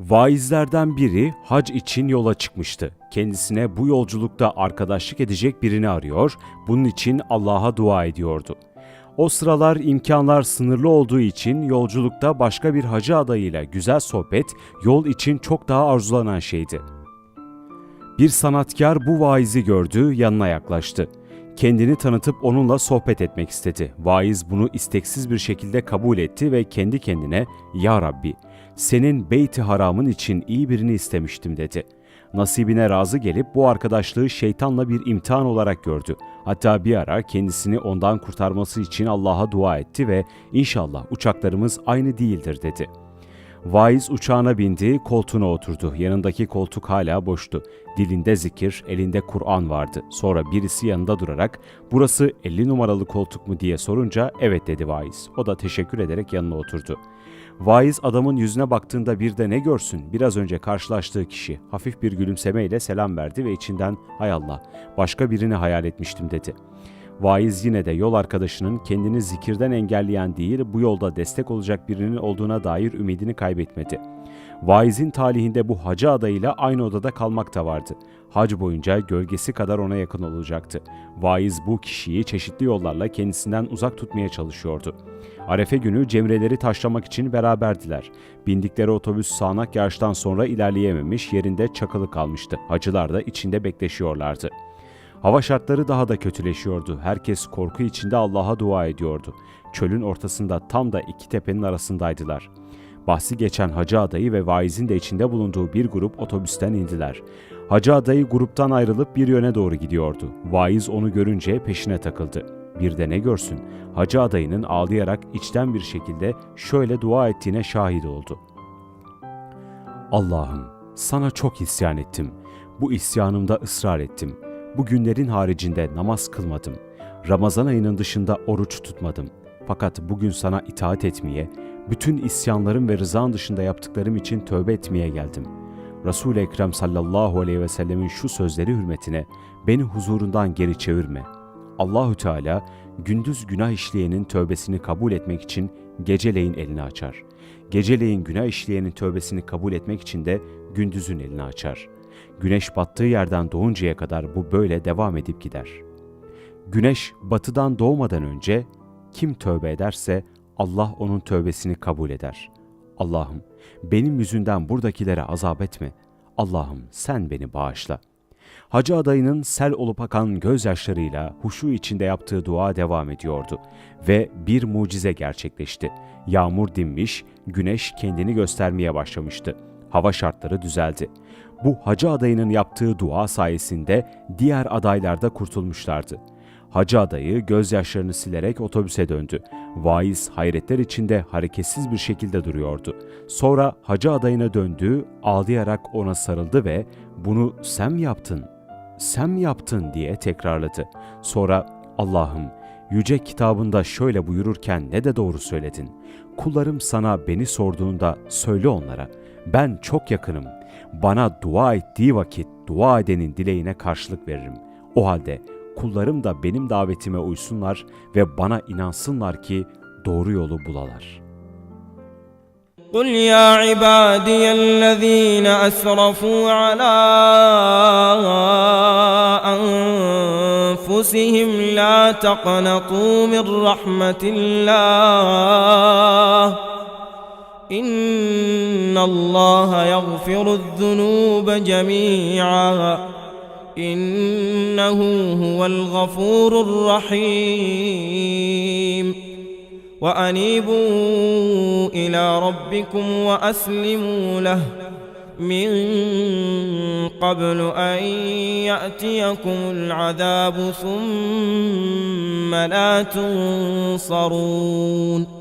Vaizlerden biri hac için yola çıkmıştı. Kendisine bu yolculukta arkadaşlık edecek birini arıyor, bunun için Allah'a dua ediyordu. O sıralar imkanlar sınırlı olduğu için yolculukta başka bir hacı adayıyla güzel sohbet yol için çok daha arzulanan şeydi. Bir sanatkar bu vaizi gördü, yanına yaklaştı. Kendini tanıtıp onunla sohbet etmek istedi. Vaiz bunu isteksiz bir şekilde kabul etti ve kendi kendine "Ya Rabbi, senin beyti haramın için iyi birini istemiştim." dedi. Nasibine razı gelip bu arkadaşlığı şeytanla bir imtihan olarak gördü. Hatta bir ara kendisini ondan kurtarması için Allah'a dua etti ve "İnşallah uçaklarımız aynı değildir." dedi. Vaiz uçağına bindi, koltuğuna oturdu. Yanındaki koltuk hala boştu. Dilinde zikir, elinde Kur'an vardı. Sonra birisi yanında durarak burası 50 numaralı koltuk mu diye sorunca evet dedi vaiz. O da teşekkür ederek yanına oturdu. Vaiz adamın yüzüne baktığında bir de ne görsün? Biraz önce karşılaştığı kişi hafif bir gülümsemeyle selam verdi ve içinden hay Allah başka birini hayal etmiştim dedi. Vaiz yine de yol arkadaşının kendini zikirden engelleyen değil, bu yolda destek olacak birinin olduğuna dair ümidini kaybetmedi. Vaizin talihinde bu hacı adayıyla aynı odada kalmak da vardı. Hac boyunca gölgesi kadar ona yakın olacaktı. Vaiz bu kişiyi çeşitli yollarla kendisinden uzak tutmaya çalışıyordu. Arefe günü cemreleri taşlamak için beraberdiler. Bindikleri otobüs sağanak yağıştan sonra ilerleyememiş, yerinde çakılı kalmıştı. Hacılar da içinde bekleşiyorlardı. Hava şartları daha da kötüleşiyordu. Herkes korku içinde Allah'a dua ediyordu. Çölün ortasında tam da iki tepenin arasındaydılar. Bahsi geçen Hacı adayı ve vaizin de içinde bulunduğu bir grup otobüsten indiler. Hacı adayı gruptan ayrılıp bir yöne doğru gidiyordu. Vaiz onu görünce peşine takıldı. Bir de ne görsün, Hacı adayının ağlayarak içten bir şekilde şöyle dua ettiğine şahit oldu. Allah'ım sana çok isyan ettim. Bu isyanımda ısrar ettim. Bu günlerin haricinde namaz kılmadım. Ramazan ayının dışında oruç tutmadım. Fakat bugün sana itaat etmeye, bütün isyanlarım ve rızan dışında yaptıklarım için tövbe etmeye geldim. Resul-i Ekrem sallallahu aleyhi ve sellemin şu sözleri hürmetine beni huzurundan geri çevirme. Allahü Teala gündüz günah işleyenin tövbesini kabul etmek için geceleyin elini açar. Geceleyin günah işleyenin tövbesini kabul etmek için de gündüzün elini açar. Güneş battığı yerden doğuncaya kadar bu böyle devam edip gider. Güneş batıdan doğmadan önce kim tövbe ederse Allah onun tövbesini kabul eder. Allah'ım benim yüzümden buradakilere azap etme. Allah'ım sen beni bağışla. Hacı adayının sel olup akan gözyaşlarıyla huşu içinde yaptığı dua devam ediyordu ve bir mucize gerçekleşti. Yağmur dinmiş, güneş kendini göstermeye başlamıştı. Hava şartları düzeldi. Bu hacı adayının yaptığı dua sayesinde diğer adaylar da kurtulmuşlardı. Hacı adayı gözyaşlarını silerek otobüse döndü. Vaiz hayretler içinde hareketsiz bir şekilde duruyordu. Sonra hacı adayına döndü, ağlayarak ona sarıldı ve bunu sen mi yaptın, sen mi yaptın diye tekrarladı. Sonra Allah'ım yüce kitabında şöyle buyururken ne de doğru söyledin. Kullarım sana beni sorduğunda söyle onlara. Ben çok yakınım. Bana dua ettiği vakit dua edenin dileğine karşılık veririm. O halde kullarım da benim davetime uysunlar ve bana inansınlar ki doğru yolu bulalar. قل يا عبادي الذين أسرفوا على أنفسهم لا تقنطوا من رحمة الله إن الله يغفر الذنوب جميعا إنه هو الغفور الرحيم. وأنيبوا إلى ربكم وأسلموا له. من قبل أن يأتيكم العذاب ثم لا تنصرون.